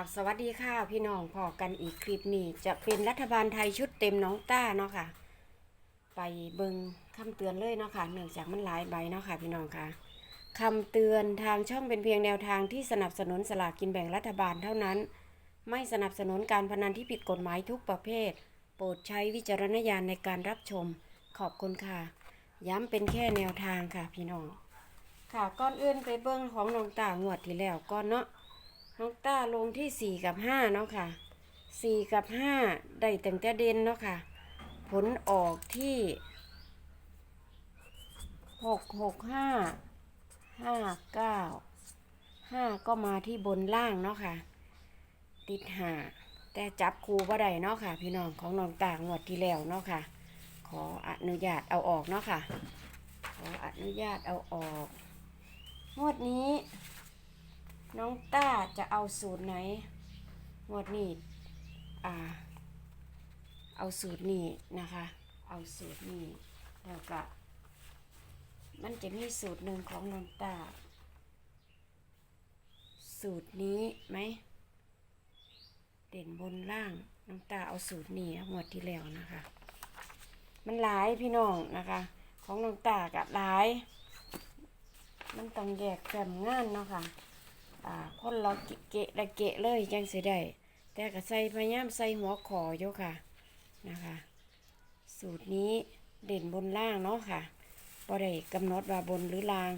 ราบสวัสดีค่ะพี่น้องพอกันอีกคลิปนี้จะเป็นรัฐบาลไทยชุดเต็มน้องต้าเนาะค่ะ ไปเบิงคำเตือนเลยเนาะค่ะเนื่องจากมันหลายใบเนาะค่ะพี่น้องค่ะคำเตือนทางช่องเป็นเพียงแนวทางที่สนับสนุนสลากกินแบ่งรัฐบาลเท่านั้น ไม่สนับสนุนการพนันที่ผิดกฎหมายทุกประเภท โปรดใช้วิจารณญาณในการรับชมขอบคุณค่ะ ย้ำเป็นแค่แนวทางค่ะพี่น้องค่ะก้อนอื่นไปเบิ้งของน้องตางวดที่แล้วก้อนเนาะ น้องต้าลงที่สี่กับห้าเนาะค่ะสี่กับห้าได้ตั้งแต่เด่นเนาะค่ะ ผลออกที่หกหกห้าห้าเก้าห้าก็มาที่บนล่างเนาะค่ะ ติดหาแต่จับครูบ่ได้เนาะค่ะ พี่น้องของน้องตางวดที่แล้วเนาะค่ะ ขออนุญาตเอาออกเนาะค่ะ ขออนุญาตเอาออกงวดนี้ น้องต้าจะเอาสูตรไหนงวดนี้อ่า เอาสูตรนี้นะคะ เอาสูตรนี้แล้วก็มันจะมีสูตรหนึ่งของน้องต้า สูตรนี้ไหม เด่นบนล่างน้องตาเอาสูตรนี้งวดที่แล้วนะคะ มันหลายพี่น้องนะคะ ของน้องตากับหลาย มันต้องแยกแกมงานเนาะค่ะ อ่าคนเราเกะเกะละเกะเลยจังสิได้แต่ก็ใส่พยายามใส่หัวขออยู่ค่ะนะคะ สูตรนี้เด่นบนล่างเนาะค่ะบ่ได้กำหนดว่าบนหรือล่าง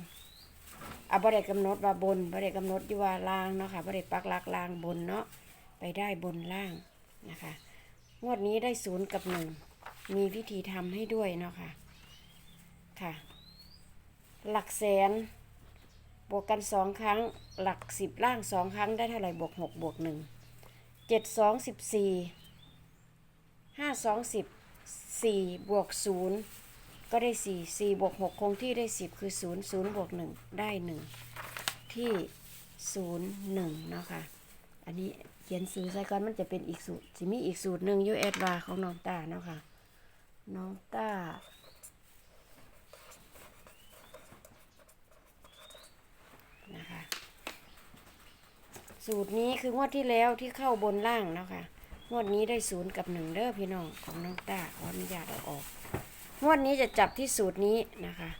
อะบ่ได้กำหนดว่าบนบ่ได้กำหนดอยู่ว่าล่างเนาะค่ะบ่ได้ปักหลักล่างบนเนาะไปได้บนล่างนะคะงวดนี้ได้ศูนย์กับหนึ่งมีวิธีทำให้ด้วยเนาะค่ะค่ะ หลักแสน บวกกันสองครั้งหลักสิบล่างสองครั้งได้เท่าไหร่บวกหกบวกหนึ่งเจ็ดสองสิบสี่ห้าสองสิบสี่บวกศูนย์ก็ได้สี่สี่บวกหกคงที่ได้สิบคือศูนย์ศูนย์บวกหนึ่งได้หนึ่งที่ศูนย์หนึ่งเนาะค่ะอันนี้เขียนซื้อใส่ก่อนมันจะเป็นอีกสูตรสิมีอีกสูตรหนึ่งยูเอสวาของน้องตาเนาะค่ะน้องตา นะคะ สูตรนี้คืองวดที่แล้วที่เข้าบนล่างเนาะคะงวดนี้ได้ศูนย์กับหนึ่งเด้อพี่น้องของน้องตาขออนุญาตเอาออกงวดนี้จะจับที่สูตรนี้นะคะ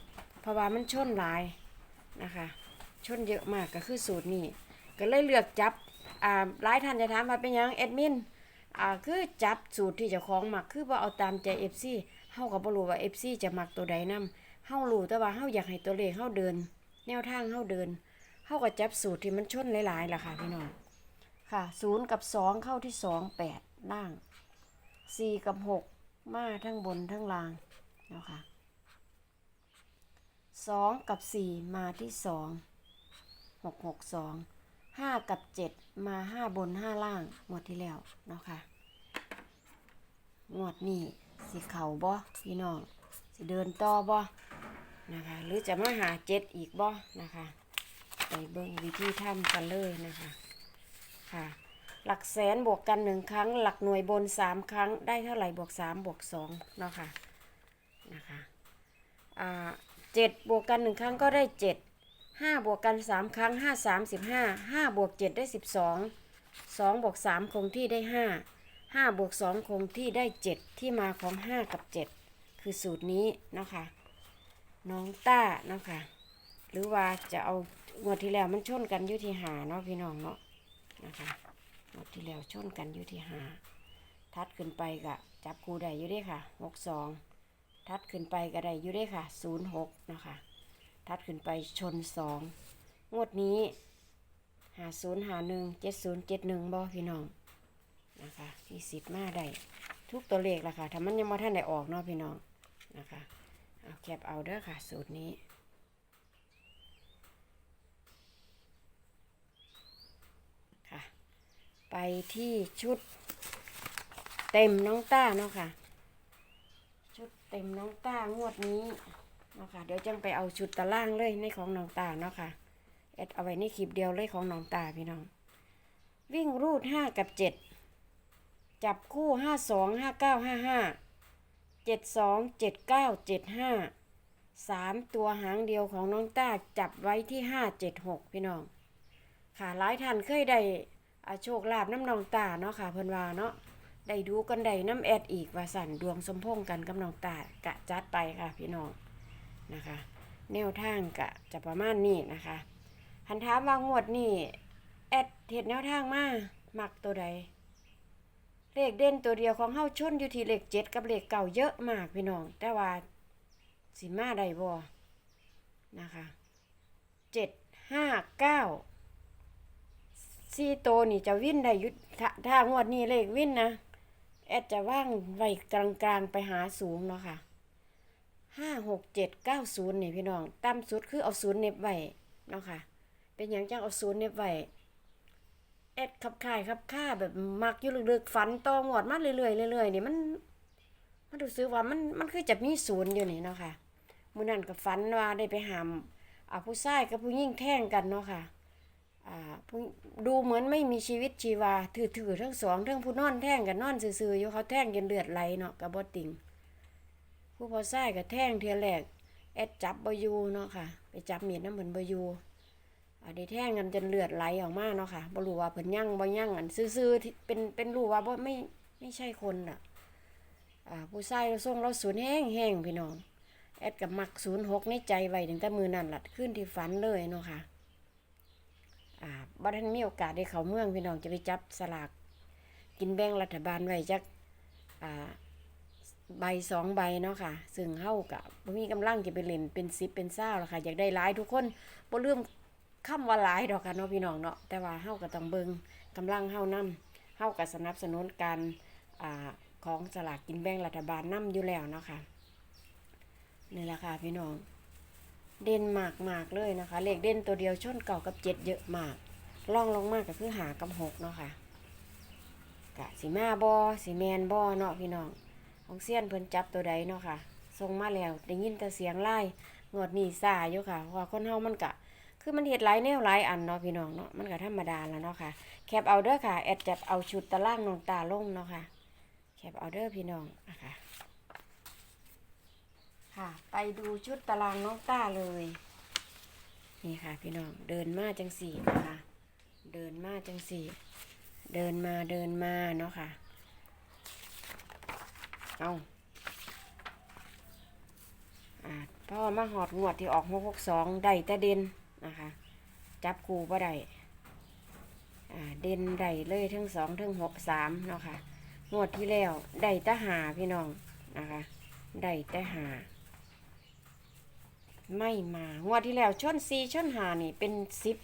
เพราะว่ามันชนหลายนะคะ ชนเยอะมากก็คือสูตรนี้ ก็เลยเลือกจับอ่าหลายท่านจะถามว่าเป็นยังแอดมินอ่าคือจับสูตรที่เจ้าของมักคือว่าเอาตามใจ FC เฮาก็บ่รู้ว่า FC จะมักตัวใดนํเฮารู้แต่ว่าเฮาอยากให้ตัวเลขเฮาเดิน แนวทางเฮาเดิน เข้ากับจับสูตรที่มันชนหลายๆล่ะค่ะพี่น้องค่ะศูนย์กับสองเข้าที่สองแปดล่างสี่กับหกมาทั้งบนทั้งล่างเนาะค่ะสองกับสี่มาที่สองหกหกสองห้ากับเจ็ดมาห้าบนห้าล่างงวดที่แล้วเนาะค่ะงวดนี้สิเข่าบ่พี่น้องสิเดินต่อบ่นะคะ หรือจะมาหาเจ็ดอีกบ่นะคะ ไปเบิ่งวิธีทำกันเลยนะคะค่ะหลักแสนบวกกันหนึ่งครั้ง หลักหน่วยบนสามครั้งได้เท่าไหร่บวกสามบวกสองเนาะค่ะนะคะอ่าเจ็ดบวกกันหนึ่งครั้งก็ได้เจ็ดห้าบวกกันสามครั้งห้าสามสิบห้าห้าบวกเจ็ดได้สิบสองสองบวกสามคงที่ได้ห้าห้าบวกสองคงที่ได้เจ็ดที่มาของห้ากับเจ็ดคือสูตรนี้เนาะค่ะน้องต้าเนาะค่ะหรือว่าจะเอา งวดที่แล้วมันชนกันอยู่ที่หาเนาะพี่น้องเนาะนะคะงวดที่แล้วชนกันอยู่ที่หาทัดขึ้นไปก็จับคู่ได้อยู่ด้วยค่ะหกสองทัดขึ้นไปก็ได้อยู่ด้วยค่ะศูนย์หกนะคะทัดขึ้นไปชนสองงวดนี้หาศูนย์หาหนึ่งเจ็ดศูนย์เจ็ดหนึ่งบ่พี่น้องนะคะมีสิทธิ์มาได้ทุกตัวเลขละค่ะถ้ามันยังมาท่านได้ออกเนาะพี่น้องนะคะเอาแคปเอาเด้อค่ะ สูตรนี้ ค่ะ ไปที่ชุดเต็มน้องต้าเนาะค่ะ ชุดเต็มน้องต้างวดนี้เนาะค่ะ เดี๋ยวจังไปเอาชุดตารางเลยในของน้องตาเนาะค่ะแอดเอาไว้ในคลิปเดียวเลยของน้องตาพี่น้อง วิ่งรูดห้ากับเจ็ดจับคู่ห้าสองห้าเก้าห้าห้าเจ็ดสองเจ็ดเก้าเจ็ดห้าสามตัวหางเดียวของน้องต้าจับไว้ที่ห้าเจ็ดหกพี่น้อง ค่ะหลายท่านเคยได้ โชคลาภน้ำนองตาเนาะค่ะเพิ่นว่าเนาะได้ดูกันได้น้ำแอดอีกว่าสั่นดวงสมพงกันกับน้องตากะจัดไปค่ะพี่น้องนะคะ แนวทางกะจะประมาณนี้นะคะหันถามว่างวดนี่แอดเห็ดแนวทางมาหมักตัวใดเลขเด่นตัวเดียวของเฮาชนอยู่ที่เลขเจ็ดกับเลขเก่าเยอะมากพี่น้อง แต่ว่าสิมาได้บ่นะคะเจ็ดห้าเก้า สี่โตนี่จะวิ่นได้ยุถ้าถ้างวดนี้เลขวิ่นนะแอดจะว่างไว้กลางๆไปหาสูงเนาะค่ะห้าหกเจ็ดเก้าศูนย์นี่พี่น้องต่ำสุดคือเอาศูนย์เน็บไว้เนาะค่ะ เป็นอย่างจังเอาศูนย์เน็บไว้แอดขับข่ายขับค่าแบบมักอยู่ลึกๆฝันต่อหวดมาเรื่อยๆเรื่อยๆนี่มัน มันรู้สึกว่ามันมันคือจะมีศูนย์อยู่นี่เนาะค่ะมื้อนั้นก็ฝันว่าได้ไปหามอ่าผู้ชายกับผู้หญิงแท่งกันเนาะค่ะอ่าผู้ ดูเหมือนไม่มีชีวิตชีวา ถือๆทั้งสองทั้งผู้นอนแท่งกันนอนซื่อๆอยู่เขาแท่งจนเลือดไหลเนาะก็บ่ติงผู้พอชายก็แท่งเทื่อแรกแอดจับบอยูเนาะค่ะ ไปจับเมีดน้ำเพิ่นบอยูอันนี้แท่งกันจนเลือดไหลออกมาเนาะค่ะบรูว่าเพิ่นยั่งบ่ยั่งอันซื่อๆที่เป็นเป็นรู้ว่าบ่ไม่ไม่ใช่คนอะอ่าผู้ชายเราส่งเราศูนย์แห้งแห้งพี่น้องแอดกับมักศูนย์หกในใจไว้ตั้งแต่มือนั่นหล่ะขึ้นที่ฝันเลยเนาะค่ะ อ่าบ่ทันมีโอกาสได้เข้าเมืองพี่น้องจะไปจับสลากกินแบ่งรัฐบาลไว้จักอ่าใบสองใบเนาะค่ะ ซึ่งเฮากับมีกำลังจะไปเล่นเป็นสิบเป็นเศร้าแล้วค่ะ อยากได้หลายทุกคนบ่ลืมคำว่าหลายดอกค่ะเนาะพี่น้องเนาะแต่ว่าเฮาก็ต้องเบิงกำลังเฮานำเฮาก็สนับสนุนการอ่าของสลากกินแบ่งรัฐบาลนำอยู่แล้วเนาะค่ะนี่แหละค่ะพี่น้อง เด่นมากมากเลยนะคะ เลขเด่นตัวเดียวชนเก่ากับเจ็ดเยอะมากล่องลงมากก็คือหากับหกเนาะค่ะกะสีมาบอสีแมนบอเนาะพี่น้องของเซียนเพิ่นจับตัวใดเนาะค่ะส่งมาแล้วได้ยินแต่เสียงไล่งวดนี้ซาอยู่ค่ะเพราะว่าคนเฮามันกะ คือมันเห็ดหลายแนวหลายอันเนาะพี่น้องเนาะมันก็ธรรมดาแล้วเนาะค่ะ แคปเอาเด้อค่ะแอดจะเอาชุดตารางนองตาลงเนาะค่ะแคปเอาเด้อพี่น้องนะคะ ค่ะ ไปดูชุดตารางน้องต้าเลย นี่ค่ะพี่น้อง เดินมาจังสี่นะคะ เดินมาจังสี่ เดินมาเดินมาเนาะค่ะ เอาอ่าพ่อมาหอดงวดที่ออกหกหกสองได้แต่เด่นนะคะ จับคูบ่ได้อ่าเด่นได้เลยทั้งสองทั้งหกสามเนาะค่ะงวดที่แล้วได้แต่หาพี่น้องนะคะได้แต่หา ไม่มางวดที่แล้วชนซีชนหานี่ เป็นสิบ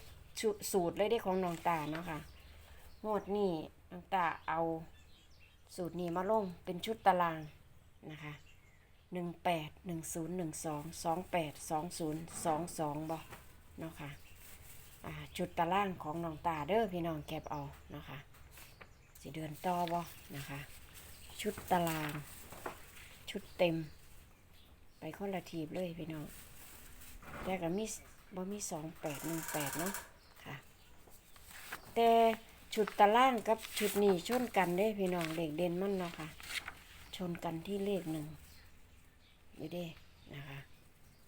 สูตรเลยได้ของน้องตาเนาะค่ะงวดนี้น้องตาเอาสูตรนี้มาลงเป็นชุดตารางนะคะหนึ่งแปดหนึ่งศูนย์หนึ่งสองสองแปดสองศูนย์สองสองบ่เนาะค่ะอ่าชุดตารางของน้องตาเด้อพี่น้องแคบเอาเนาะค่ะสิเดือนต่อบ่นะคะ ชุดตาราง ชุดเต็ม ไปคนละทีบเลยพี่น้อง แต่ก็มีบ่มีสองแปดหนึ่งแปดเนาะค่ะ แต่ชุดตารางกับชุดนี้ชนกันเด้พี่น้องเด็กเด่นมันเนาะค่ะ ชนกันที่เลขหนึ่งอยู่เด้นะคะ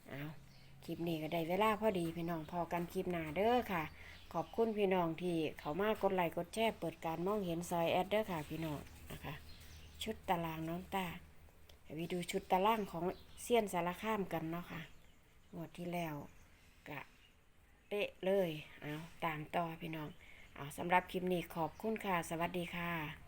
เอาคลิปนี้ก็ได้เวลาพอดีพี่น้องพอกันคลิปหน้าเด้อค่ะ ขอบคุณพี่น้องที่เขามากดไลค์กดแชร์เปิดการมองเห็นซอยแอดเด้อค่ะพี่น้องนะคะชุดตารางน้องตาไปดูชุดตารางของเซียนสารข้ามกันเนาะค่ะ งวดที่แล้วกะเป๊ะเลย เอาตามต่อพี่น้อง เอาสำหรับคลิปนี้ขอบคุณค่ะ สวัสดีค่ะ